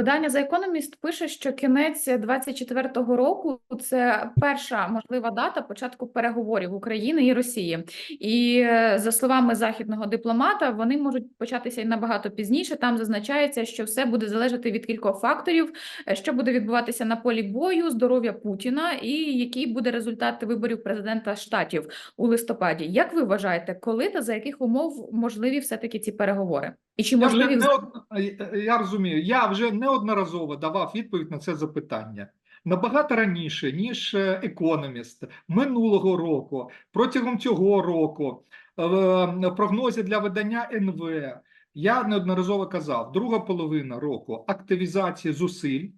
Видання The Economist пише, що кінець 24-го року це перша можлива дата початку переговорів України і Росії. І е, за словами західного дипломата, вони можуть початися і набагато пізніше. Там зазначається, що все буде залежати від кількох факторів, е, що буде відбуватися на полі бою, здоров'я Путіна, і який буде результат виборів президента штатів у листопаді. Як ви вважаєте, коли та за яких умов можливі все таки ці переговори? І чи Я, вже можливі не е, я розумію, я вже неодноразово давав відповідь на це запитання. Набагато раніше, ніж е, економіст минулого року, протягом цього року, е, в прогнозі для видання НВ, я неодноразово казав, друга половина року активізації зусиль е,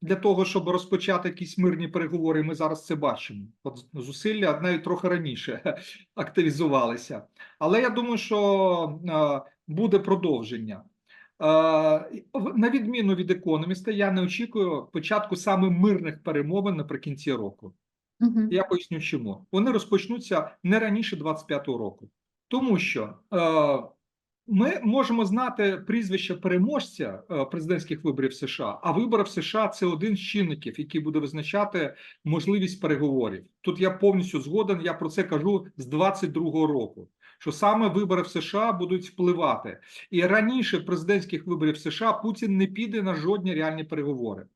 для того, щоб розпочати якісь мирні переговори. Ми зараз це бачимо. От зусилля навіть трохи раніше активізувалися. Але я думаю, що е, буде продовження. Е, На відміну від економіста, я не очікую початку саме мирних перемовин наприкінці року. Мгм. Я поясню, чому вони розпочнуться не раніше 25-го року, тому що е, ми можемо знати прізвище переможця е, президентських виборів США, а вибори в США це один з чинників, який буде визначати можливість переговорів. Тут я повністю згоден. Я про це кажу з 22-го року. Що саме вибори в США будуть впливати, і раніше президентських виборів США Путін не піде на жодні реальні переговори.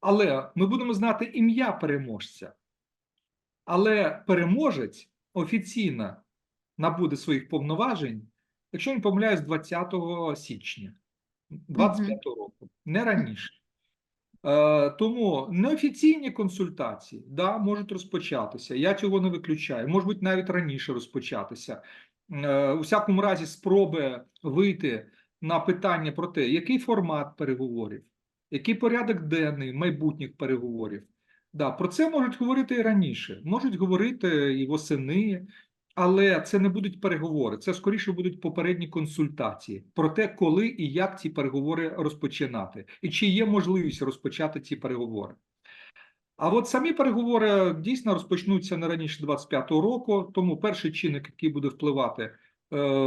Але ми будемо знати ім'я переможця. Але переможець офіційно набуде своїх повноважень, якщо не помиляюсь, 20 січня 25 року, не раніше. Е, тому неофіційні консультації да, можуть розпочатися. Я цього не виключаю. Може бути, навіть раніше розпочатися. Е, у всякому разі, спроби вийти на питання про те, який формат переговорів, який порядок денний майбутніх переговорів. Да, про це можуть говорити і раніше, можуть говорити і восени, але це не будуть переговори. Це скоріше будуть попередні консультації про те, коли і як ці переговори розпочинати, і чи є можливість розпочати ці переговори. А от самі переговори дійсно розпочнуться не раніше 25-го року. Тому перший чинник, який буде впливати, е,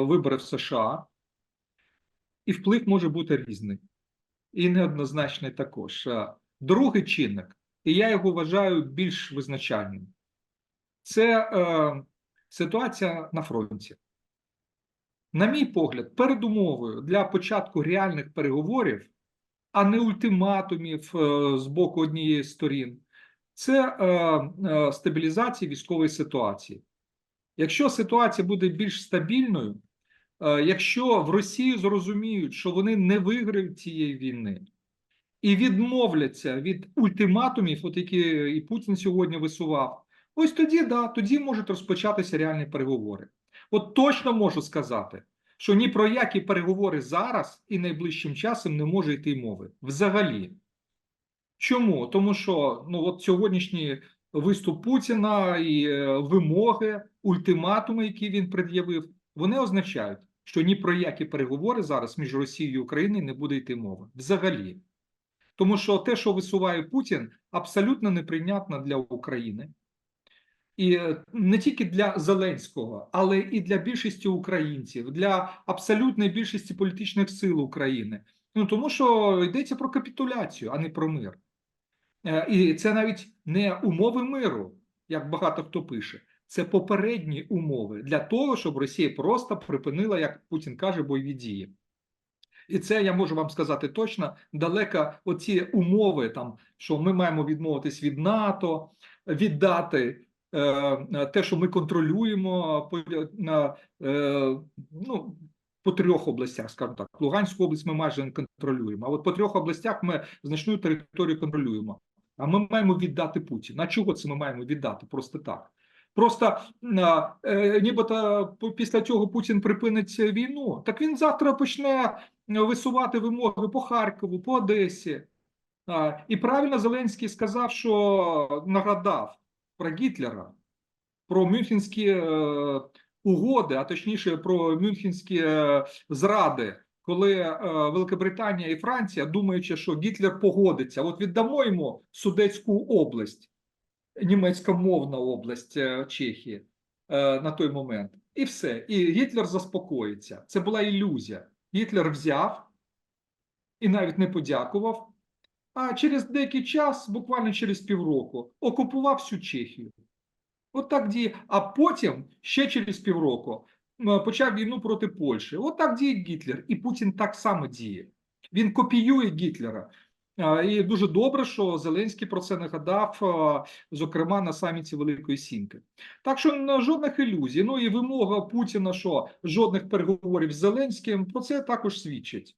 вибори в США, і вплив може бути різний, і неоднозначний також. Е, Другий чинник, і я його вважаю більш визначальним, це е, ситуація на фронті. На мій погляд, передумовою для початку реальних переговорів, а не ультиматумів е, з боку однієї з сторін, це е, е, стабілізація військової ситуації. Якщо ситуація буде більш стабільною, якщо в Росії зрозуміють, що вони не виграють цієї війни, і відмовляться від ультиматумів, от які і Путін сьогодні висував, ось тоді да, тоді можуть розпочатися реальні переговори. От точно можу сказати, що ні про які переговори зараз і найближчим часом не може йти мови. Взагалі. Чому? Тому що ну от сьогоднішній виступ Путіна і е, вимоги, ультиматуми, які він пред'явив, вони означають, що ні про які переговори зараз між Росією і Україною не буде йти мови. Взагалі. Тому що те, що висуває Путін, абсолютно неприйнятно для України. І е, не тільки для Зеленського, але і для більшості українців, для абсолютної більшості політичних сил України. Ну тому що йдеться про капітуляцію, а не про мир. Е, І це навіть не умови миру, як багато хто пише. Це попередні умови для того, щоб Росія просто припинила, як Путін каже, бойові дії. І це я можу вам сказати точно далеко оці умови, там що ми маємо відмовитись від НАТО, віддати те, що ми контролюємо на е, ну. По трьох областях, скажімо так, Луганську область ми майже не контролюємо. А от по трьох областях ми значну територію контролюємо. А ми маємо віддати Путіна. А чого це ми маємо віддати? Просто так. Просто е, е, нібито після цього Путін припинить війну. Так він завтра почне висувати вимоги по Харкову, по Одесі. І правильно Зеленський сказав, що нагадав про Гітлера, про Мюнхенські е, угоди, а точніше про Мюнхенські е, зради, коли е, Великобританія і Франція, думаючи, що Гітлер погодиться, от віддамо йому Судецьку область, німецькомовна область Чехії на той момент, і все. І Гітлер заспокоїться. Це була ілюзія. Гітлер взяв і навіть не подякував. А через деякий час, буквально через півроку, окупував всю Чехію. От так діє. А потім ще через півроку почав війну проти Польщі. От так діє Гітлер. І Путін так само діє. Він копіює Гітлера. І дуже добре, що Зеленський про це нагадав, зокрема на саміті Великої Сімки. Так що жодних ілюзій. Ну і вимога Путіна, що жодних переговорів з Зеленським, про це також свідчить.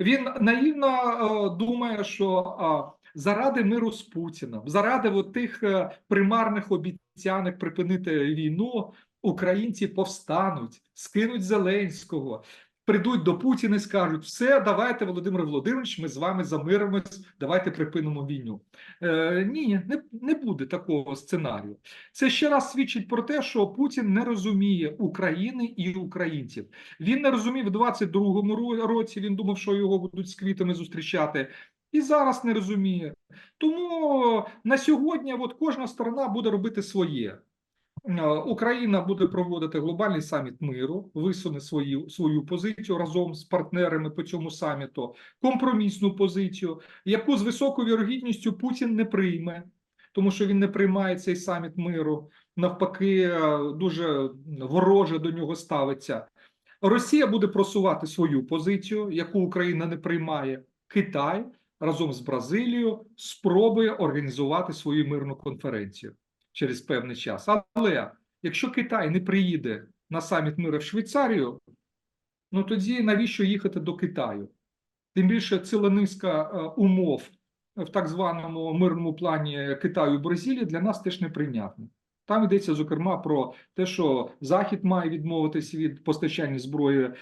Він наївно е, думає, що заради миру з Путіним, заради от тих е, примарних обіцянок припинити війну, українці повстануть, скинуть Зеленського, прийдуть до Путіна і скажуть: все, давайте, Володимир Володимирович, ми з вами замиримось, давайте припинимо війну. Е, ні, не, не буде такого сценарію. Це ще раз свідчить про те, що Путін не розуміє України і українців. Він не розумів в 22-му році. Він думав, що його будуть з квітами зустрічати, і зараз не розуміє. Тому на сьогодні от кожна сторона буде робити своє. Е, Україна буде проводити глобальний саміт миру, висуне свою свою позицію разом з партнерами по цьому саміту, компромісну позицію, яку з високою вірогідністю Путін не прийме, тому що він не приймає цей саміт миру. Навпаки, е, дуже вороже до нього ставиться. Росія буде просувати свою позицію, яку Україна не приймає. Китай разом з Бразилією спробує організувати свою мирну конференцію через певний час. Але якщо Китай не приїде на саміт миру в Швейцарію, ну тоді навіщо їхати до Китаю? Тим більше ціла низка е, умов в так званому мирному плані Китаю і Бразилії для нас теж неприйнятна. Там йдеться зокрема про те, що Захід має відмовитися від постачання зброї е,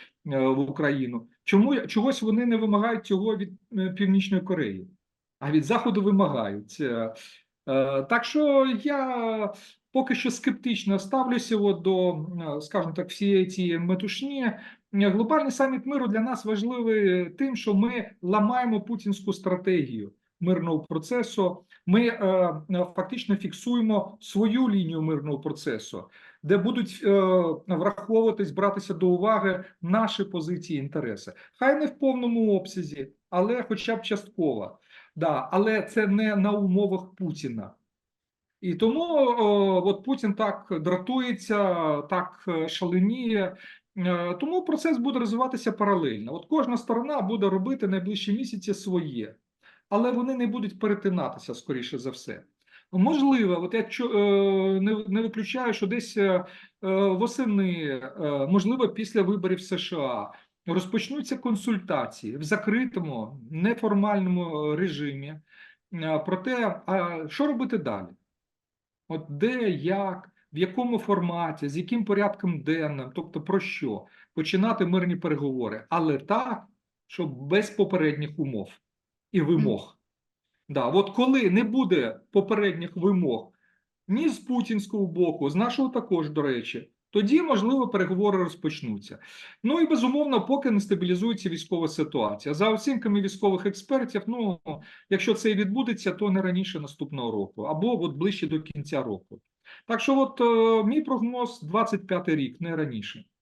в Україну. Чому чогось вони не вимагають цього від е, Північної Кореї, а від Заходу вимагають. Е, Так що я поки що скептично ставлюся от до, е, скажімо так, всієї цієї метушні. Е, Глобальний саміт миру для нас важливий тим, що ми ламаємо путінську стратегію мирного процесу. Ми е, фактично фіксуємо свою лінію мирного процесу, де будуть е, враховуватись, братися до уваги наші позиції інтереси. Хай не в повному обсязі, але хоча б частково. Да, але це не на умовах Путіна. І тому о, от Путін так дратується, так е, шаленіє. Е, Тому процес буде розвиватися паралельно. От кожна сторона буде робити найближчі місяці своє, але вони не будуть перетинатися, скоріше за все. Можливо, от я чу- е, не, виключаю, що десь восени, можливо, після виборів США розпочнуться консультації в закритому, неформальному режимі е, про те, а що робити далі. От де, як, в якому форматі, з яким порядком денним, тобто про що починати мирні переговори, але так, щоб без попередніх умов і вимог. Да, от коли не буде попередніх вимог ні з путінського боку, з нашого також, до речі, тоді, можливо, переговори розпочнуться. Ну і безумовно, поки не стабілізується військова ситуація. За оцінками військових експертів, ну якщо це і відбудеться, то не раніше наступного року, або от ближче до кінця року. Так що, от е, мій прогноз 25 рік, не раніше.